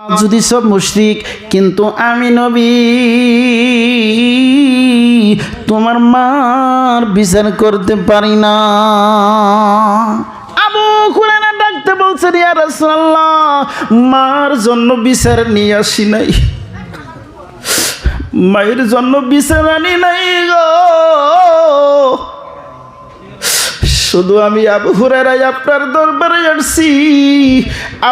যদি সব মুশরিক, কিন্তু আমি নবী, তোমার মার বিচার করতে পারি না। ডাকতে বলছেন মার জন্য বিচার নিয়ে আসি নাই। মায়ের জন্য বিচার আনি নাই গো। শুধু আমি আবু হুরারাই আপনার দরবারে আসছি।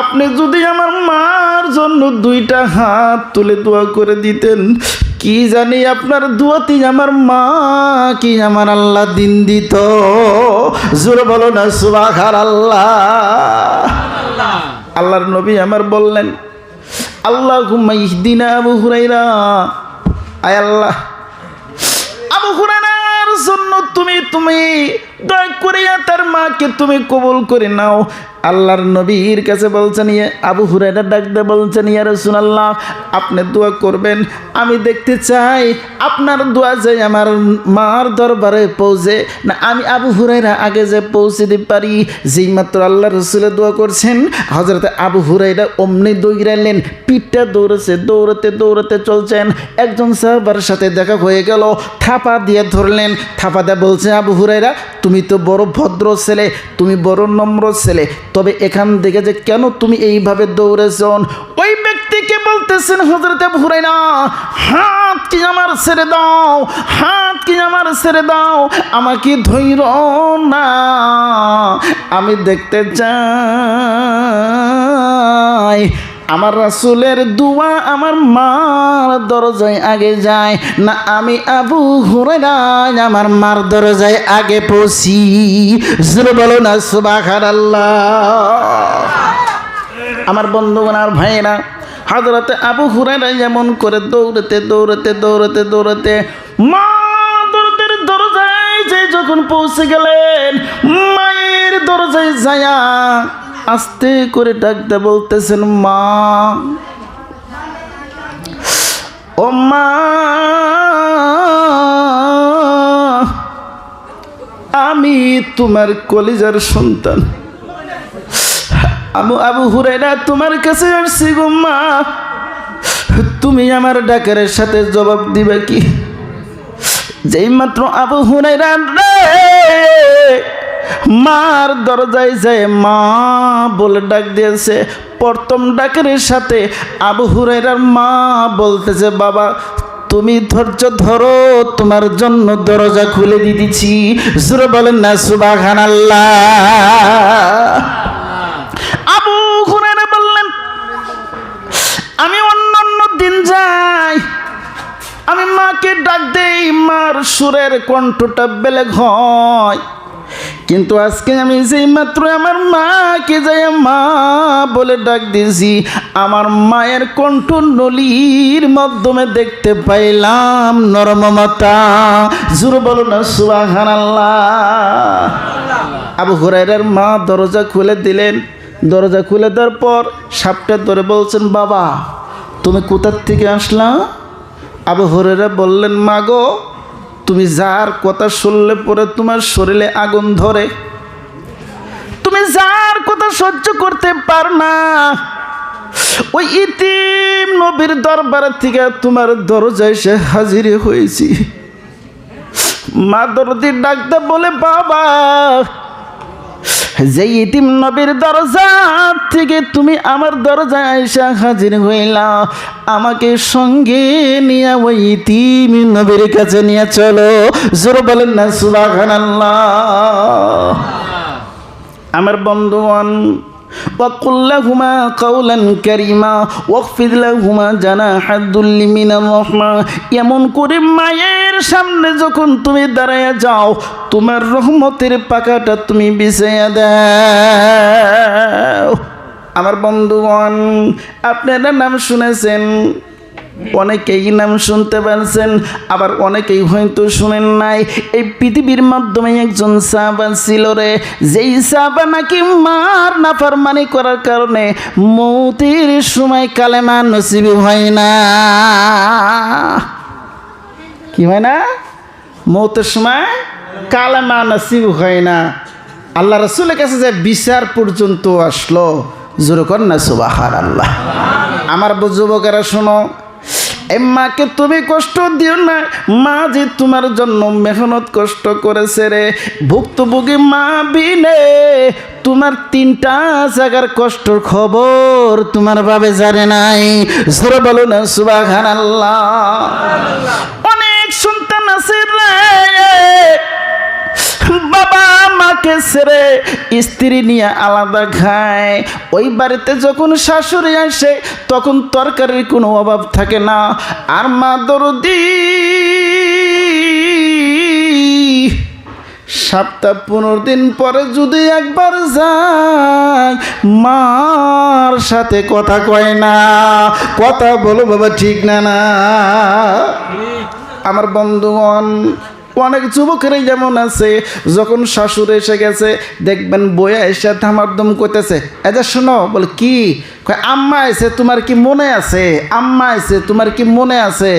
আপনি যদি আমার মার জন্য দুইটা হাত তুলে দোয়া করে দিতেন, কি জানি আপনার দুয়াতি আমার মা কি আমার আল্লাহ দিন দিত? জোর বলো না সুবাখার আল্লাহ আল্লাহর নবী আমার বললেন আল্লাহ ইহদিনা আবু হুরাইরা আয় আল্লাহ। আবু হুরানার জন্য তুমি তুমি দয়া তুমি কবুল করে নাও। আল্লাহর নবীর কাছে বলছেন ইয়ে আবু হুরাইরা ডাকতে বলছেন, ইয়া রাসূলুল্লাহ, আপনি দোয়া করবেন। আমি দেখতে চাই আপনার দোয়া যে আমার মার দরবারে পৌঁছে। না, আমি আবু হুরাইরা আগে যে পৌঁছে দিতে পারি, যেই মাত্র আল্লাহ রসুলের দোয়া করছেন হজরত আবু হুরাইরা অমনি দৌড়ালেন পিঠটা দৌড়েছে, দৌড়াতে দৌড়াতে চলছেন। একজন সাহাবার সাথে দেখা হয়ে গেল, থাপা দিয়ে ধরলেন। থাপা দিয়ে বলছে, আবু হুরাইরা তুমি তো বড় ভদ্র ছেলে, তুমি বড় নম্র ছেলে তবে এখান থেকে যে কেন তুমি এইভাবে দৌড়েছন ওই ব্যক্তিকে বলতেছেন হজরতে ভুরাই না হাত কি আমার ছেড়ে দাও, হাত কি আমার ছেড়ে দাও, আমাকে ধৈর না, আমি দেখতে চাই। আমার রাসুলের দুয়া আমার মার দরজায় আগে যায়। না আমি আবু হুরাই আমার মার দরজায় আগে পৌঁছি। বলো না সুবাখার আমার বন্ধুগণ আর ভাইয়েরা হাজরাতে আবু হুরাইরা যেমন করে দৌড়াতে দৌড়াতে দৌড়াতে দৌড়াতে মা দরজায় যে যখন পৌঁছে গেলেন, মায়ের দরজায় যায়া আস্তে করে ডাকতে বলতেছেন, মা। ও মা। আমি তোমার কলিজার সন্তান। আবু আবু হুরাইরা তোমার কাছে আসছি গো মা। তুমি আমার ডাকের সাথে জবাব দিবে কি? যেই মাত্র আবু হুরাইরা রে মার দরজায় যায় মা বলে ডাক দিয়েছে। প্রথম ডাকের সাথে আবু হুরাইরার মা বলতেছে, বাবা, তুমি ধৈর্য ধরো, তোমার জন্য দরজা খুলে দিতেছি জোরে বলেন না সুবাহান আবু হুরাইরা বললেন, আমি অন্য অন্য দিন যাই, আমি মাকে ডাক দেই, মার সুরের কণ্ঠটা বেলেগ হয়। কিন্তু আজকে আমি যেই মাত্র আমার মাকে যাই মা বলে ডাক দিয়েছি, আমার মায়ের কণ্ঠ নলির মাধ্যমে দেখতে পাইলাম নরমমতা জোর বলো না সুবাহান আবু হুরাইরার মা দরজা খুলে দিলেন। দরজা খুলে দেওয়ার পর সাপটা ধরে বলছেন, বাবা, তুমি কোথার থেকে আসলা? আবু হরেরা বললেন, মা গো তুমি যার কথা শুনলে পরে তোমার শরীরে আগুন ধরে। তুমি যার কথা সহ্য করতে পার না। ওই ইতিম নবীর দরবার থেকে তোমার দরজায় সে হাজির হয়েছি। মা দরদি ডাকতে বলে, বাবা যে ইতিম নবীর দরজা থেকে তুমি আমার দরজায় আয়সা হাজির হইলা, আমাকে সঙ্গে নিয়ে ওই ইতিম নবীর কাছে নিয়ে চলো। জোর বলেন না সুবাহ আমার বন্ধুগণ وقل لهما قولا كريما واخفض لهما جناح الذل من الرحمة এমন করে মায়ের সামনে যখন তুমি দাঁড়ায় যাও তোমার রহমতের পাকাটা তুমি বিছাইয়া দাও আমার বন্ধুগণ আপনারা নাম শুনেছেন অনেকেই নাম শুনতে পারছেন, আবার অনেকেই হয়তো শুনেন নাই। এই পৃথিবীর মাধ্যমে একজন সাহাবা ছিল রে, যেই সাহাবা নাকি মার নাফারমানি করার কারণে মৌতির সময় কালেমা নসিবি হয় না। কি হয় না? মৌতের সময় কালেমা নসিব হয় না। আল্লাহ রসুলের কাছে যে বিচার পর্যন্ত আসলো, জোর কর না সুবাহার আল্লাহ আমার যুবকেরা শোনো মাকে তুমি কষ্ট দিও না। মা যে তোমার জন্য মেহনত কষ্ট করেছে রে। ভুক্তভোগী মা বিনে তোমার তিনটা জায়গার কষ্টর খবর তোমার বাবে জানে নাই। জোরে বলো না সুবাহান অনেক সন্তান আছে রে। মাকে ছেড়ে স্ত্রী নিয়ে আলাদা খায় ওই বাড়িতে যখন শাশুড়ি আসে, তখন তরকারির কোনো অভাব থাকে না। আর মা দরদি সপ্তাহ পনেরো দিন পরে যদি একবার যায়, মার সাথে কথা কয় না। কথা বলো বাবা, ঠিক না না? আমার বন্ধুগণ অনেক যুবকেরই যেমন আছে, যখন শাশুড়ি এসে গেছে, দেখবেন বইয়া এসে ধামারদম করতেছে। এটা শোনো, বলে, কি? আম্মা এসে তোমার কি মনে আছে? আম্মা এসে তোমার কি মনে আছে?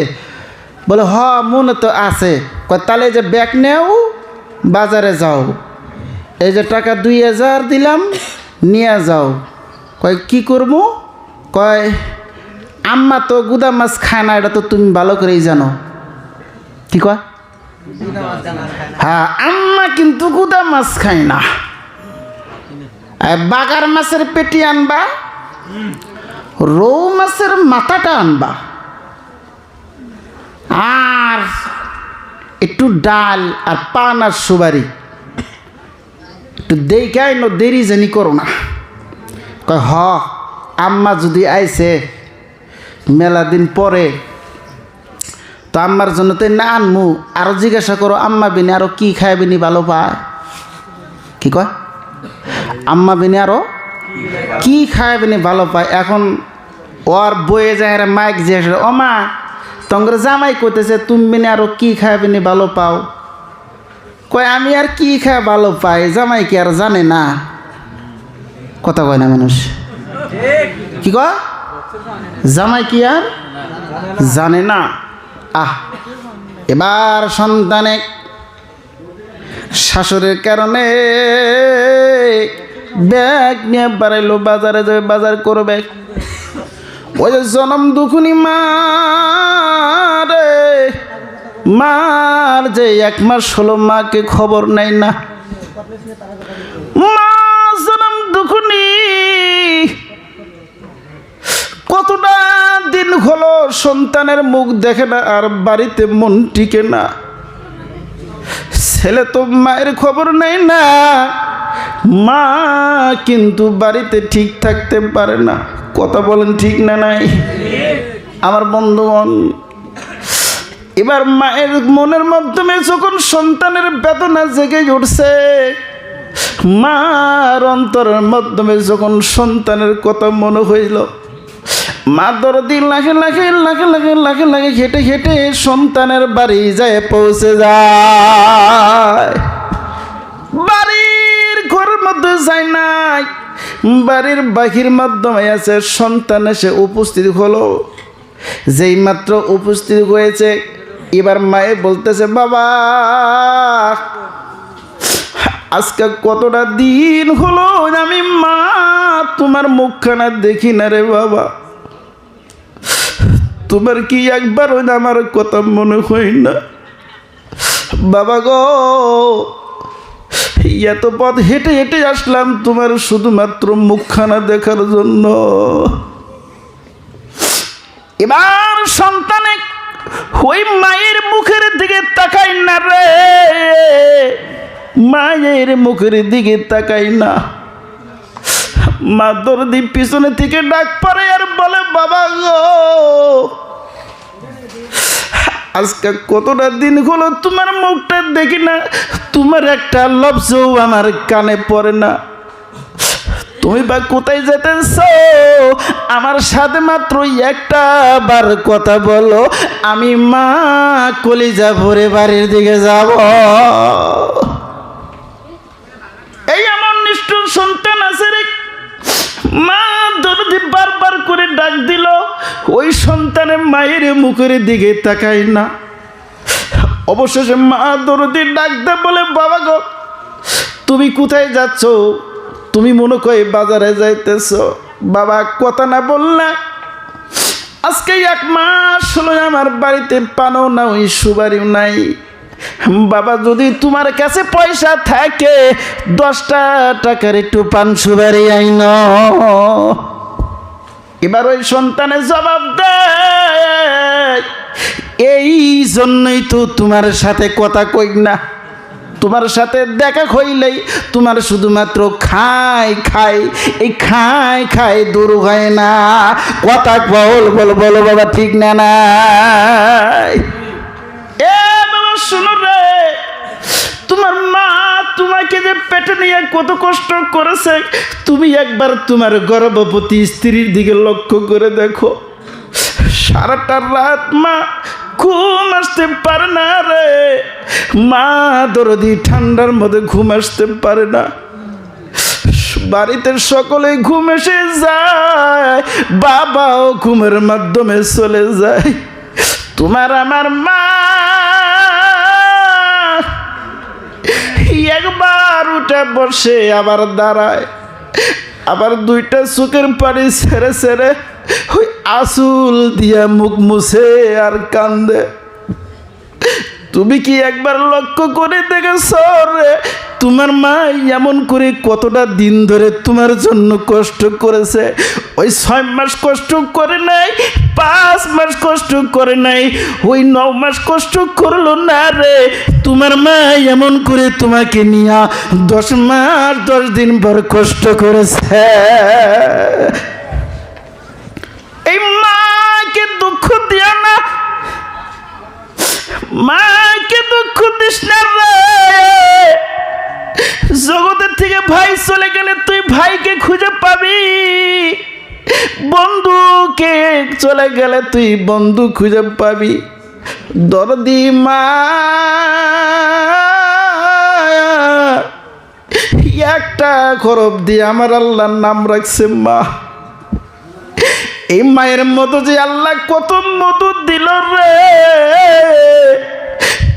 বলে, হ, মনে তো আছে। তাহলে যে ব্যাগ নেও, বাজারে যাও। এই যে টাকা দুই হাজার দিলাম, নিয়ে যাও। কয়, কি করব? কয়, আম্মা তো গুদা মাছ খায় না, এটা তো তুমি ভালো করেই জানো। কি কয়? হ্যাঁ আম্মা কিন্তু গুদা মাছ খায় না। বাগার মাছের পেটি আনবা, রৌ মাছের মাথাটা আনবা। আর একটু ডাল আর পান আর সুবারি একটু দেখাই ন দেরি জানি করো না। কয়, হ, আম্মা যদি আইছে, মেলা দিন পরে আম্মার জন্য তো না আনমু আরও জিজ্ঞাসা করো, আম্মা বিনি আরও কী খায় বিনি ভালো পায়? কি কয়? আম্মা বিনি আরও কি খায় বিনি ভালো পায়? এখন ওর বয়ে যায় মাইক জিজ্ঞাসা ও মা তঙ্গর জামাই করতেছে তুমি বিনি আরও কি খায় বিনি ভালো পাও? কয়, আমি আর কি খায় ভালো পাই? জামাই কি আর জানে না? কথা কয় না মানুষ। কি কয়? জামাই কি আর জানে না। আহ, এবার সন্তানে শাশুড়ির কারণে ব্যাগ নিয়ে বাড়াইলো, বাজারে যাবে, বাজার করবে। ওই যে জনম দুখুনি মারে মার যে এক মাস হলো, মাকে খবর নেই না। কতটা দিন হলো সন্তানের মুখ দেখে না আর বাড়িতে মন টিকে না? ছেলে তো মায়ের খবর নেই না। মা কিন্তু বাড়িতে ঠিক থাকতে পারে না। কথা বলেন ঠিক না নাই? আমার বন্ধুগণ, এবার মায়ের মনের মাধ্যমে যখন সন্তানের বেদনা জেগে উঠছে, মার অন্তরের মাধ্যমে যখন সন্তানের কথা মনে হইল মা দরদি লাখে লাখে লাখে লাখে লাখে লাখে হেঁটে হেঁটে সন্তানের বাড়ি যায়, পৌঁছে যায়। বাড়ির ঘরের মধ্যে যায় নাই। বাড়ির বাহির মাধ্যমে আছে, সন্তান এসে উপস্থিত হলো। যেই মাত্র উপস্থিত হয়েছে, এবার মায়ে বলতেছে, বাবা, আজকে কতটা দিন হলো আমি মা, তোমার মুখখানা দেখি না রে বাবা। তোমার কি একবার ওই আমার কথা মনে হয় না? বাবা গো, এত পথ হেঁটে হেঁটে আসলাম তোমার শুধুমাত্র মুখখানা দেখার জন্য। এবার সন্তানে ওই মায়ের মুখের দিকে তাকাই না রে। মায়ের মুখের দিকে তাকাই না। মা দরদি পিছনে থেকে ডাক পরে আর বলে, বাবা গো, আজকে কতটা দিন হলো তোমার মুখটা দেখি না, তোমার একটা লফজও আমার কানে পড়ে না। তুমি বা কোথায় যেতেছ? আমার সাথে মাত্র একটা বার কথা বলো, আমি মা কলিজা ভরে বাড়ির দিকে যাব। এই আমার নিষ্ঠুর রে মা দরদি বারবার করে ডাক দিল, ওই সন্তানের মায়ের মুখের দিকে তাকাই না। অবশেষে মা দরদি ডাক দে বলে, বাবা গো, তুমি কোথায় যাচ্ছ? তুমি মনে করে বাজারে যাইতেছ। বাবা কথা না বললে এক মাস হলো আমার বাড়িতে পানও না ওই সুবারিও নাই। বাবা, যদি তোমার কাছে পয়সা থাকে, দশটা টাকার একটু পান সুবারি আইন এবার ওই সন্তানের জবাব দেয়, এই জন্যই তো তোমার সাথে কথা কই না। তোমার সাথে দেখা হইলেই তোমার শুধুমাত্র খাই খাই, এই খাই খাই দূর হয় না। কথা বল বল, বলো, বাবা, ঠিক না, নাই? যে পেটে নিয়ে কত কষ্ট করেছে, তুমি একবার তোমার গর্ভবতী স্ত্রীর দিকে লক্ষ্য করে দেখো। সারাটা রাত মা ঘুম আসতে পারে না রে। মা দরদি ঠান্ডার মধ্যে ঘুম আসতে পারে না। বাড়িতে সকলে ঘুম এসে যায়, বাবাও ঘুমের মাধ্যমে চলে যায়। তোমার আমার মা একবার উঠে বসে আবার দাঁড়ায়। আবার দুইটা চোখের পানি ছেড়ে ছেড়ে ওই আসুল দিয়ে মুখ মুছে আর কান্দে। তুমি কি একবার লক্ষ্য করে দেখেছ রে? তোমার মা এমন করে কতটা দিন ধরে তোমার জন্য কষ্ট করেছে? ওই ছয় মাস কষ্ট করে নাই, পাঁচ মাস কষ্ট করে নাই, ওই ন মাস কষ্ট করল না রে। তোমার মা এমন করে তোমাকে নিয়ে দশ মাস, দশ দিন পর কষ্ট করেছে। এই মাকে দুঃখ দিও না, মাকে দুঃখ দিস না রে। জগতের থেকে ভাই চলে গেলে তুই ভাইকে খুঁজে পাবি। বন্ধুকে চলে গেলে তুই বন্ধু খুঁজে পাবি। দরদি মা, একটা খরব দিয়ে আমার আল্লাহর নাম রাখছে মা। এই মায়ের মতো যে আল্লাহ কত মধু দিল রে।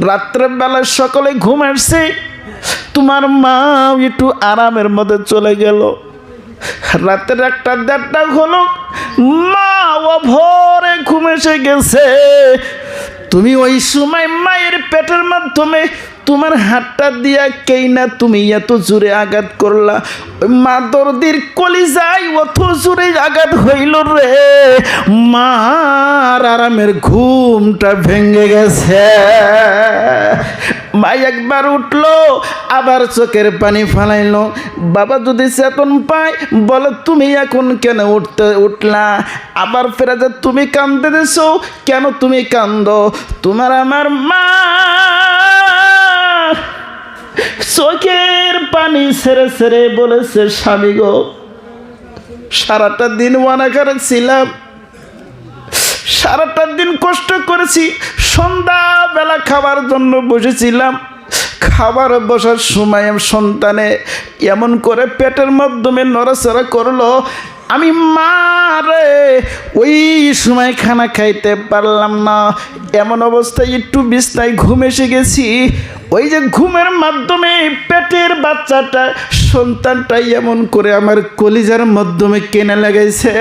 রাত্রেবেলা সকলে ঘুম আসছে। তোমার মা একটু আরামের মধ্যে চলে গেল। রাতের একটা দেড়টা হলো, মা ও ভোরে ঘুম এসে গেছে। তুমি ওই সময় মায়ের পেটের মাধ্যমে তোমার হাতটা দিয়া কেই না তুমি এত জোরে আঘাত করলা। ওই মা দরদির কলিজায় অত জোরে আঘাত হইল রে। মার আরামের ঘুমটা ভেঙে গেছে। মা একবার উঠল, আবার চোখের পানি ফালাইলো। বাবা যদি চেতন পায়, বলো, তুমি এখন কেন উঠতে, উঠলা? আবার ফেরা যে তুমি কান্দতে দিছো? কেন তুমি কান্দ তোমার আমার মা চোখের পানি ছেড়ে ছেড়ে বলেছে, স্বামী গো, সারাটা দিন ওয়ানাকারে ছিলাম সারাটা দিন কষ্ট করেছি। সন্ধ্যাবেলা খাবার জন্য বসেছিলাম। খাবার বসার সময় সন্তানে এমন করে পেটের মাধ্যমে নড়াচড়া করল আমি মারে ওই সময় খানা খাইতে পারলাম না। এমন অবস্থায় একটু বিস্তায় ঘুম এসে গেছি। ওই যে ঘুমের মাধ্যমে পেটের বাচ্চাটা সন্তানটাই এমন করে আমার কলিজার মাধ্যমে কেনে লাগাইছে।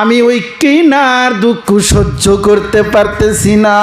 আমি ওই কেনার দুঃখ সহ্য করতে পারতেছি না।